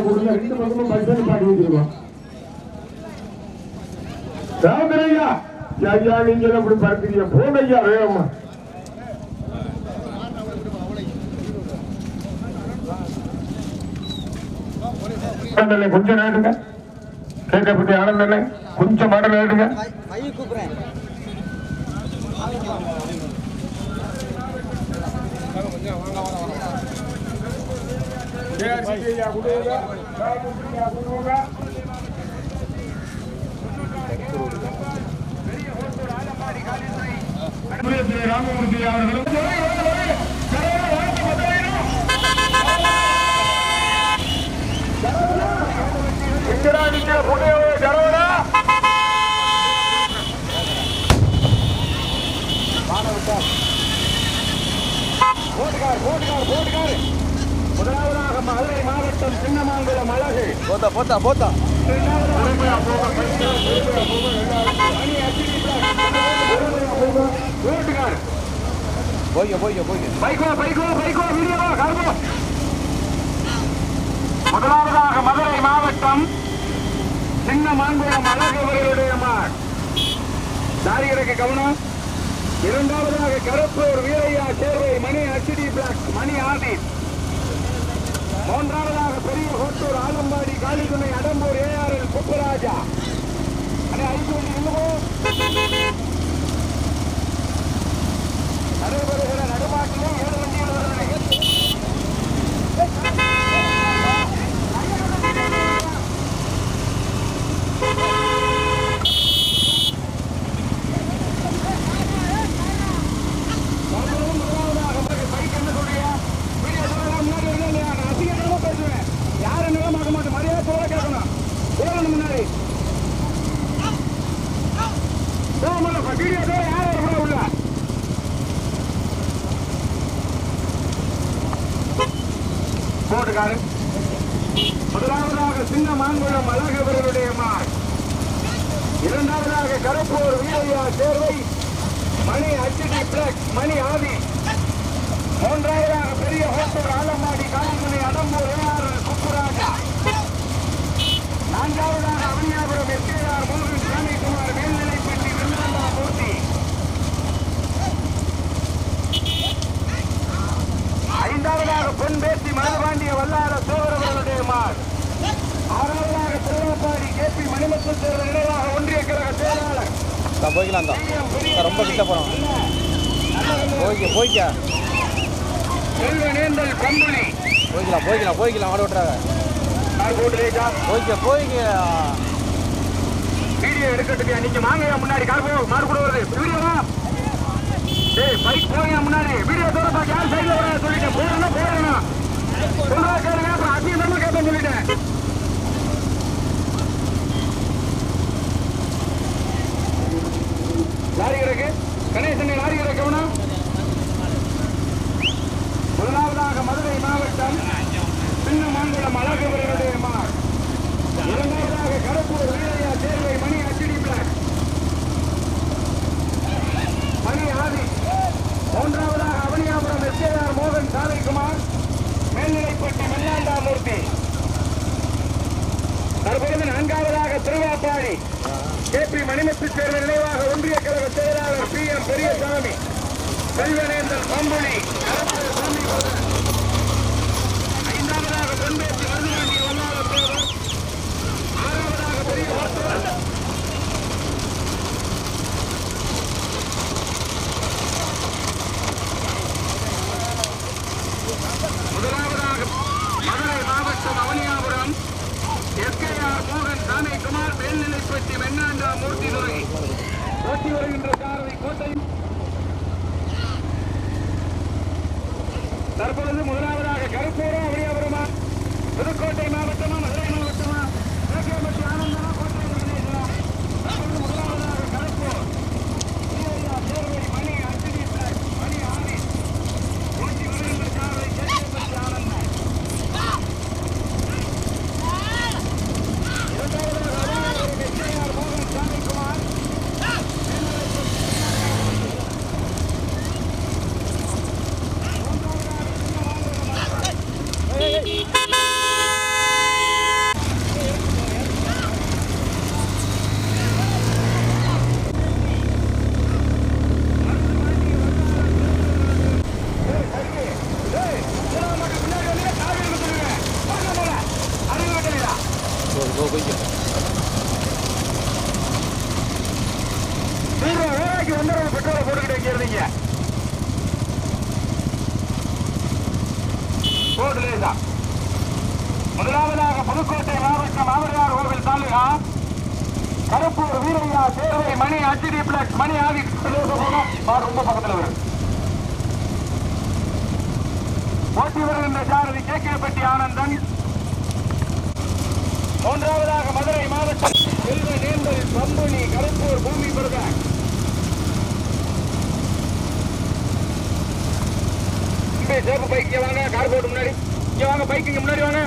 மாட்டை கொடுங்க ரெண்டு பக்கமும் பாடி வச்சிருக்கோம் ஐயா நீங்க அப்படி பார்க்கிறீங்க ஐயா வேகமா கொஞ்சம் நேடுங்க கேட்கப்பட்டு ஆனந்தண்ணே கொஞ்சம் மாட நேடுங்க ராமமூர்த்தி அவர்களும் எங்கடா நிக்கிற புண்ணிய மாவட்டம் சின்னமாங்குளம் அழகு போத்தா போத்தா போத்தா. போய்க்க போய்க்க போய்க்க. பைக்கோ பைக்கோ பைக்கோ வீடியோவா கார்போ முதலாவதாக மதுரை மாவட்டம் சின்ன மாங்குளம் அழகு அவர்களுடைய மார் தாரிகளுக்கு கவனம். இரண்டாவதாக கருப்பூர் வீரையா சேர்வை மணி அச்சிடி பிளாக் மணி ஆதி மூன்றாவதாக பெரிய கோட்டூர் ஆலம்பாடி காளிதுணை அடம்பூர் ஏஆர்எல் குப்புராஜா. அடே ஐந்து வண்டி போட்டுக்காரு முதலாவதாக சின்ன மாங்குளம் அழகவர்களுடைய மார் இரண்டாவதாக கருப்பூர் வீரையா சேர்வை மணி அச்சிடி பிளக் மணி ஆதி. மூன்றாவதாக பெரிய ஹோட்டல் ஆலம்பாடி காலிமணி அடம்பூர் ஏஆர் குப்புராஜா. நான்காவதாக அவனியாபுரம் எஸ்கேஆர் மூன்று சாமிக்குமார் மேல்நிலைப்பட்டி வெண்ணாண்டா மூர்த்தி ஐந்தாவதாக பொன்பேசி மதுபாண்டிய வல்லார சோதரவர்களுடைய மார் ஆறாவதாக திருவாப்பாடி கே பி மணிமுத்து தேர்வு நினைவாக ஒன்றிய கழக செயலாளர். போய்க்கலாம் தான். ரொம்ப கிட்ட போகிறோம் போய்க்க போய்க்க. செல்வனேந்தல் கம்பளி. போய்க்கலாம் போய்க்கலாம் போய்க்கலாம் ஆட கார்போட்ரேஜா போய்க்க போய்க்க. வீடியோ எடுக்கிறதுக்கு நீங்க வாங்க முன்னாடி கார் போ மாறு கூட வருது. வீடியோவா பைக் முன்னாடி? வீடியோ யார் சைடுல வர சொல்லிட்டேன். சொல்றா கேளுங்க அப்புறம் அசிங்கமா கேட்பேன் சொல்லிட்டேன். லாரி கிடக்கு. கணேசன் லாரி கிடக்கவனா முதலாவதாக மதுரை மாவட்டம் சின்ன மாங்குளம் அழகு மார் இரண்டாவதாக கருப்பூர் வீரையா சேர்வை மணி அச்சிடி பிளாக் மணி ஆதி மூன்றாவதாக அவனியாபுரம் எஸ்கேஆர் மோகன் சாலைக்குமார். மேல்நிலைப்பட்டி மெல்லாண்டாமூர்த்தி தற்பொழுது நான்காவதாக திருவாப்பாடி. கே பி மணிமுத்து சேர்ந்த நினைவாக ஒன்றிய கழக செயலாளர் பி எம் பெரியசாமி. செல்வனேந்தன் பம்புலி. கொஞ்சம் நீங்க வேலைக்கு வந்து முதலாவதாக புதுக்கோட்டை மாவட்டம் மாவரியார் கோவில் தாலுகா. கருப்பூர் வீரையா சேர்வை மணி அச்சிடி பிளஸ் மணி ஆதி ரொம்ப பக்கத்தில் வரும். ஓட்டி வருகின்ற சாரதி கேக்கிரப்பட்டி ஆனந்தன். மூன்றாவதாக மதுரை மாவட்டம் செல்வ நேர்ந்தல் கம்பெனி கருப்பூர் பூமி பிரதர் சேப்பு பைக் வாங்க கார் போட்டு முன்னாடி. இங்க வாங்க பைக்கு முன்னாடி வாங்க.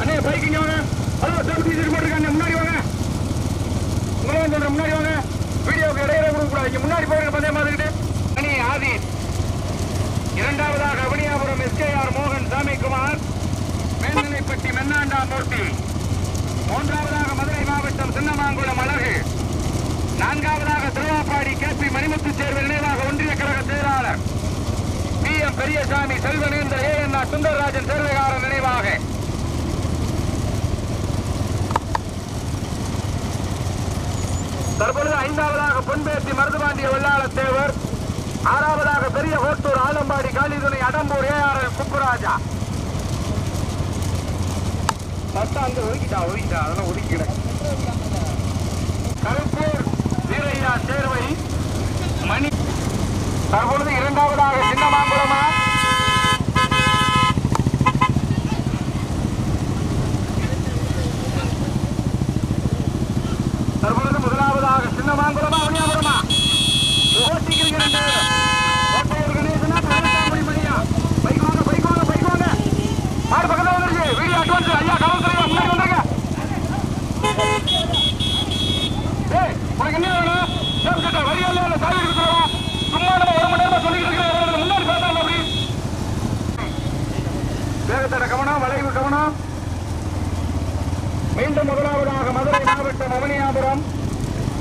அண்ணே பைக் வாங்க. ஹலோ சேப்பு டீச்சர் போட்டு முன்னாடி வாங்க உங்களே சொல்றேன் முன்னாடி வாங்க வீடியோக்கு இடையில கொடுக்க கூடாது இங்க முன்னாடி போயிருங்க பந்தயம் பார்த்துக்கிட்டு அணி ஆதி இரண்டாவதாக அவனியாபுரம் எஸ்கேஆர் மோகன் சாமிக்குமார் மேல்நிலைப்பட்டி மென்னாண்டா மூர்த்தி மூன்றாவதாக மதுரை மாவட்டம் சின்னமாங்குளம் அழகு. நான்காவதாக திருவாப்பாடி கேபி மணிமுத்து சேர்வு நினைவாக ஒன்றிய கழக செயலாளர். P M Periyasamy Selvanendhira A N R Sundararajan Servaikaran நினைவாக. தற்பொழுது ஐந்தாவதாக பொன்பேசி மருதுபாண்டிய வெள்ளாள தேவர். ஆறாவதாக பெரிய ஹோட்டூர் ஆலம்பாடி காலிதுணை அடம்பூர் ஏ ஏஆர்எல் குப்புராஜா. சட்டம் அங்க ஒதுக்கிட்டா ஒதுக்கிட்டா அதெல்லாம் ஒதுக்கிக்கிறேன் கருப்பூர் வீரையா சேர்வை மணி தற்பொழுது இரண்டாவதாக சின்னமாங்குளமா தற்பொழுது முதலாவதாக சின்னமாங்குளமா அவனியாபுரமா ஓட்டிக்கிறீங்க ரெண்டு கோட்டையூர் கணேசனா பதினெட்டாம் மணியா பைக் வாங்க பைக் வாங்க பைக் வாங்க மாடு பக்கத்துல வந்துருச்சு வீடியோ அட்வான்ஸ் ஐயா காவல்துறை முன்னாடி வந்துருங்க ஏய் உனக்கு என்ன வேணும் சேம் கட்ட வரியால இல்ல சாவி எடுத்துருவா சும்மா நம்ம ஒரு மணி நேரமா சொல்லிட்டு இருக்கிறேன் முன்னாடி பேசலாம் அப்படி வேகத்தட கவனம் வளைவு கவனம் மீண்டும் முதலாவதாக மதுரை மாவட்டம் அவனியாபுரம்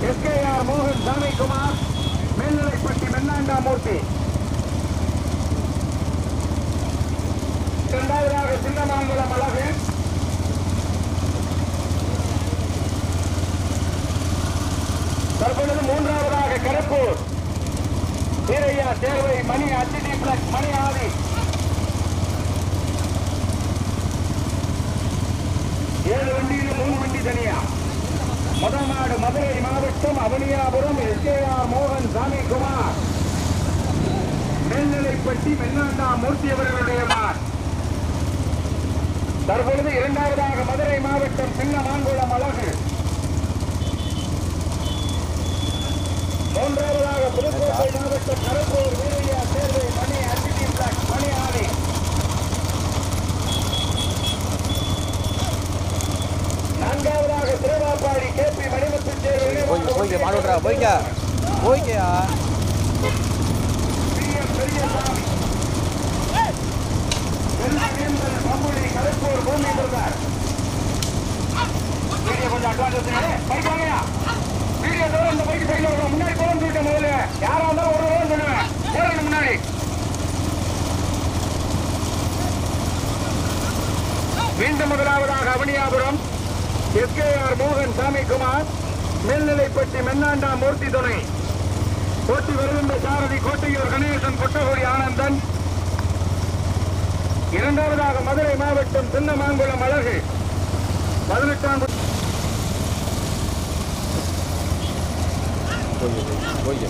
எஸ்கேஆர் மோகன் சாமிக்குமார் மேல்நிலைப்பட்டி மென்னாண்டாமூர்த்தி இரண்டாவதாக சின்னமாங்குளம் அழகு. தற்பொழுது மூன்றாவதாக கருப்பூர். வீரையா தேர்வை மணி அச்சிடி பிளஸ் மணி ஆதி. ஏழு வண்டியில் மூணு வண்டி தனியா. முதல் நாடு மதுரை மாவட்டம் அவனியாபுரம் எஸ்கேஆர் மோகன் சாமிக்குமார் மேல்நிலைப்பட்டி மென்னாண்டா மூர்த்தி அவர்களுடைய மார். தற்பொழுது இரண்டாவதாக மதுரை மாவட்டம் சின்ன மாங்குளம் அழகு. மூன்றாவதாக புதுக்கோட்டை மாவட்டம் கருப்பூர் வீரையா சேர்வை மணி அச்சிடி பிளாக் மணி ஆடி நான்காவதாக திருவாப்பாடி கேபி மணிமுத்து சேர்வை போய்க்க போய்க்க போய்க்கயா? முன்னாடி போகணும்னு சொல்லிட்டேன் முதல்ல. யாரா இருந்தாலும் ஒரு ரூபா சொல்லுவேன். முன்னாடி. மீண்டும் முதலாவதாக அவனியாபுரம். எஸ்கேஆர் மோகன் சாமிக்குமார் மேல்நிலைப்பட்டி மென்னாண்டா மூர்த்தி துணை. போட்டி வருகின்ற சாரதி கோட்டையூர் கணேசன் கொட்டகுடி ஆனந்தன். இரண்டாவதாக மதுரை மாவட்டம் சின்னமாங்குளம் அழகு. பதினெட்டாம் போய்.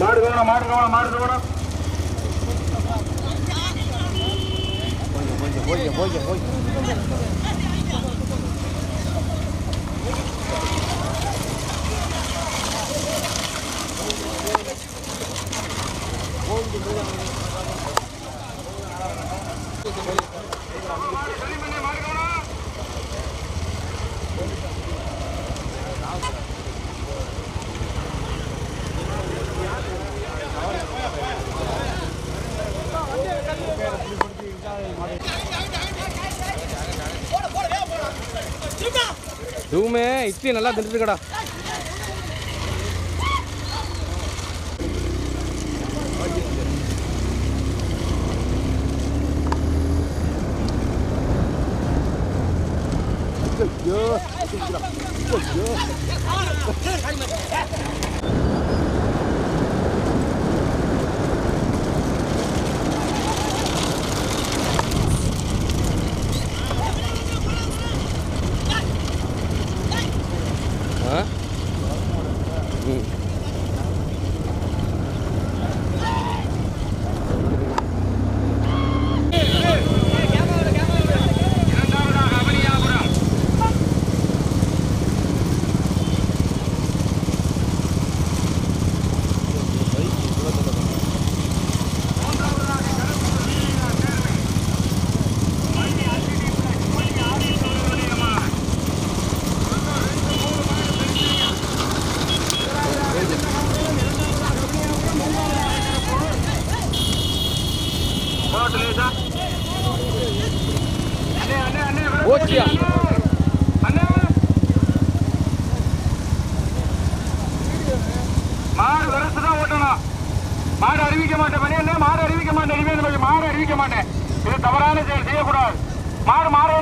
மாடு கவனம் மாடு கவனம் மாடு கவனம். போய் போய் போய் போய் மாடு கவனம். தூமே இட்லி நல்லா திண்டுருக்கடா ஐயோ ஐயோ.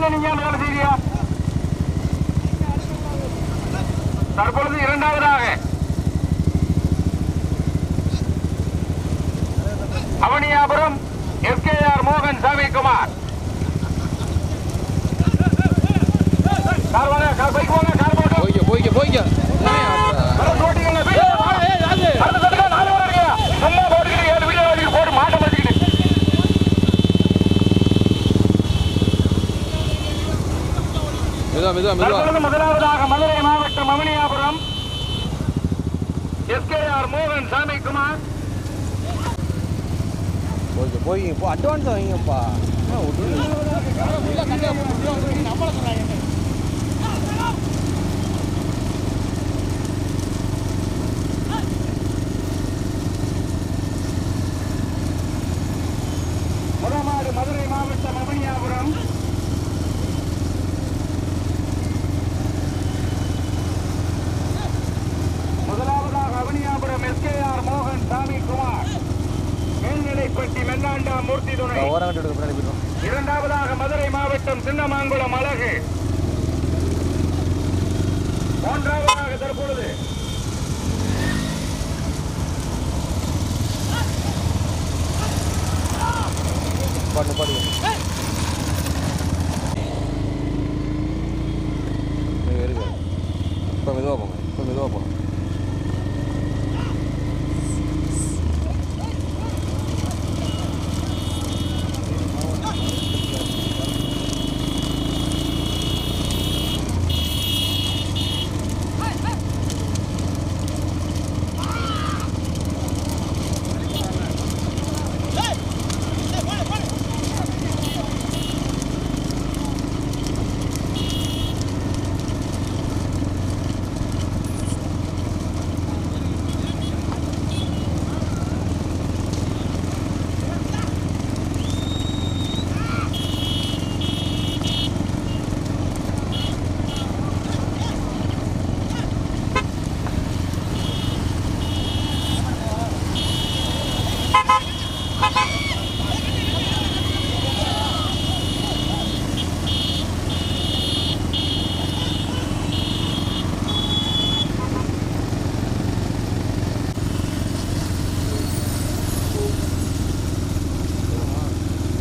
மாடு நீங்க வேலை செய்யா தற்பொழுது இரண்டாவதாக. அவனியாபுரம் எஸ்கேஆர் மோகன் சாமிக்குமார் கார் வாங்க கார் பைக் வாங்க கார் போய்க்க போய்க்க போய்க்க. மெதுவா மெதுவா முதலாவதாக மதுரை மாவட்டம் அவனியாபுரம் எஸ்கேஆர் மோகன் சாமிக்குமார் போய்க்க போய்க்க போ அட்வான்ஸ் வாங்கிப்பா என்ன விட்டுருங்க முதமாடு மதுரை மாவட்டம் அவனியாபுரம் முதலாவதாக அவனியாபுரம் எஸ்கேஆர் மோகன் சாமிக்குமார் மேல்நிலைப்பட்டி மென்னாண்டா மூர்த்தி துணை ஓரம் கட்டி விடுங்க பின்னாடி போயிடும் இரண்டாவதாக மதுரை மாவட்டம் சின்னமாங்குளம் அழகு மூன்றாவதாக தற்பொழுது பண்ணு பாருங்க இருக்கு இப்போ மெதுவாக போங்க இப்போ மெதுவாக போங்க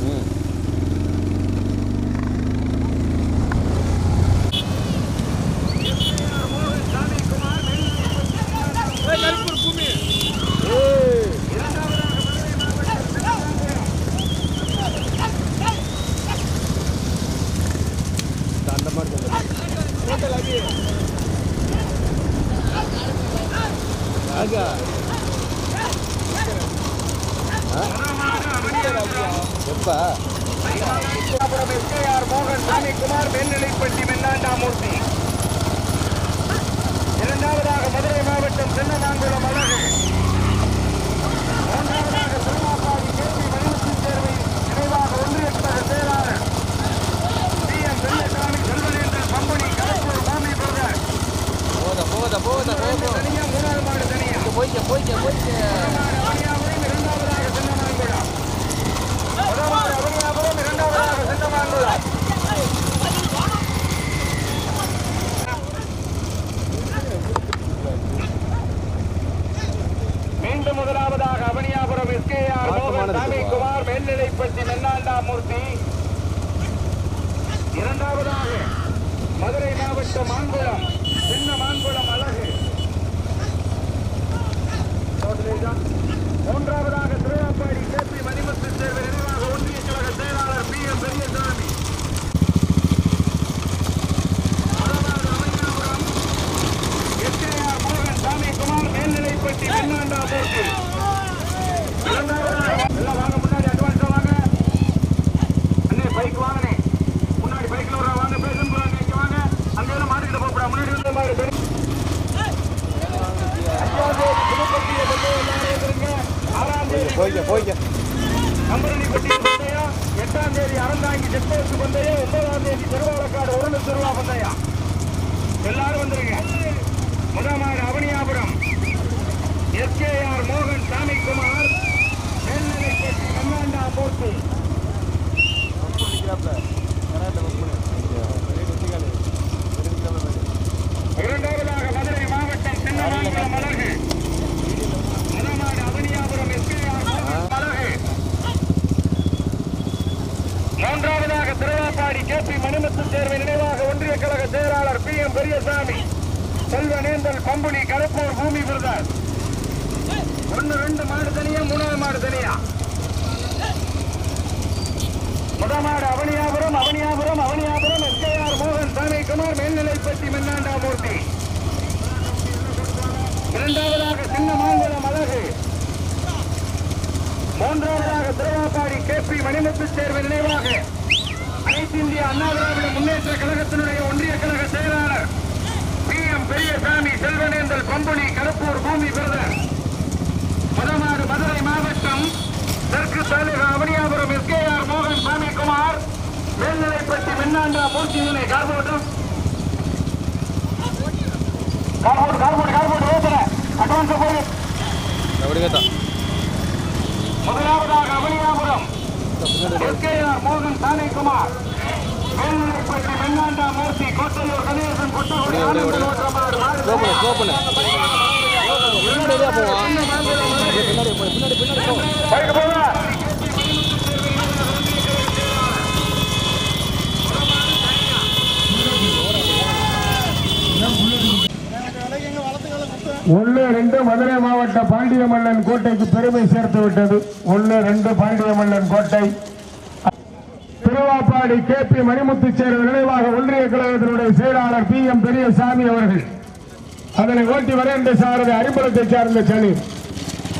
ம் அந்த மாதிரி சொல்லுங்க ஆகா எப்போ அப்புறம் எஸ்கேஆர் மோகன் சாமிக்குமார் மேல்நிலைப்பட்டி மென்னாண்டாமூர்த்தி இரண்டாவதாக மதுரை மாவட்டம் அழகு மூன்றாவதாக திருமாப்பாடி கேபி மணிமுத்து தேர்வை நினைவாக ஒன்றிய செயலாளர் பி எம் வெள்ளசாமி செல்வனேந்திரன் கம்பெனி கருப்பூர் பூமி பிரதர் ரெண்டு தனியா மூணாவது மாடு தனியா போய்க்க போய்க்க போய்க்க இரண்டாவதாக சின்னமாங்குளம் முதலாவது அவனியாபுரம் இரண்டாவதாக சின்னமாங்குளம் மீண்டும் முதலாவதாக அவனியாபுரம் எஸ்கேஆர் மோகன் சாமிக்குமார் மேல்நிலைப்பட்டி மென்னாண்டாமூர்த்தி இரண்டாவதாக மதுரை மாவட்டம் மாங்குளம் சின்ன மாங்குளம் அழகு. மூன்றாவதாக திருவாப்பாடி கேபி மணிமுத்து தேர்வு நினைவாக ஒன்றிய கழக செயலாளர் பி எம் பெரியசாமி முதலாவது அமைஞாபுரம் எஸ்கேஆர் மோகன் சாமிக்குமார் மேல்நிலைப்பட்டி இரண்டாவதாக எல்லாம் வாங்க முன்னாடி அட்வான்ஸா வாங்க. அண்ணே பைக் வாங்கனே முன்னாடி பைக்ல வர வாங்க பேசும் போறாங்க இங்க வாங்க. அங்க எல்லாம் மாட்டிக்கிட்டு போகக்கூடாது முன்னாடி வந்து மாதிரி போய்க்க போய்க்க. கம்பரணிப்பட்டி பந்தயம் எட்டாம் தேதி அறந்தாங்கி செக்போஸ்ட் பந்தயம் ஒன்பதாம் தேதி திருவாலக்காடு உருண்டு திருவா பந்தயம் எல்லாரும் வந்துருங்க. முதமாடு அவனியாபுரம். எஸ் கே ஆர் மோகன் சாமிக்குமார் மேல்நிலைப்பட்டி கண்ணாண்டா மூர்த்தி இரண்டாவதாக மதுரை மாவட்டம் சின்னமங்கலம் அழகு. முதமாடு அவனியாபுரம் எஸ்கேஆர் மோகன் அழகு. மூன்றாவதாக திருவாப்பாடி கே பி மணிமுத்து தேர்வு நினைவாக ஒன்றிய கழக செயலாளர் பி. எம். பெரியசாமி. செல்வனேந்தல் பம்புனி கடப்பூர் பூமி பிரதர். ஒன்று ரெண்டு மாடு தனியா மூணாவது மாடு தனியா? முதமாடு அவனியாபுரம் அவனியாபுரம் அவனியாபுரம். எஸ்கேஆர் மோகன் சாமிக்குமார் மேல்நிலைப்பட்டி மென்னாண்டாமூர்த்தி. இரண்டாவதாக சின்ன மாங்குளம் அழகு. மூன்றாவதாக திருவாப்பாடி கே பி மணிமுத்து சேர்வு நினைவாக. அனைத்து இந்திய அண்ணா திராவிட முன்னேற்ற கழகத்தினுடைய ஒன்றிய கழக செயலாளர் பி எம் பெரியசாமி செல்வனேந்தல் பம்புனி கருப்பூர் பூமி பிரதர். மதமாடு மதுரை மாவட்டம் தெற்கு தாலுகா அவனியாபுரம் எஸ்கேஆர் மோகன் சாமிக்குமார் மேல்நிலைப்பட்டி மின்னாண்டா மூர்த்தியினை கார்போட்டம் கார்போட் கார்போட் கார்போட் ஓப்பன அட்வான்ஸ் போய் முதலாவதாக அவனியாபுரம் எஸ்கேஆர் மோகன் சாமிக்குமார் மேல்நிலைப்பட்டி வெண்ணாண்டா மூர்த்தி கோட்டையூர் கணேசன் கொட்டகுடி ஒரே. ஸ்லோ பண்ணு போ பின்னாடி ரெண்டு மதுரை மாவட்ட பாண்டியமல்லன் கோட்டைக்கு பெருமை சேர்த்து விட்டது. ஒன்று ரெண்டு பாண்டியமல்லன் கோட்டை. திருவாப்பாடி கே பி மணிமுத்து சேர்வு நினைவாக ஒன்றிய கழகத்தினுடைய செயலாளர் பி எம் பெரியசாமி அவர்கள். அதனை ஓட்டி வர சாரதி அரிம்பலத்தை சார்ந்த சனி.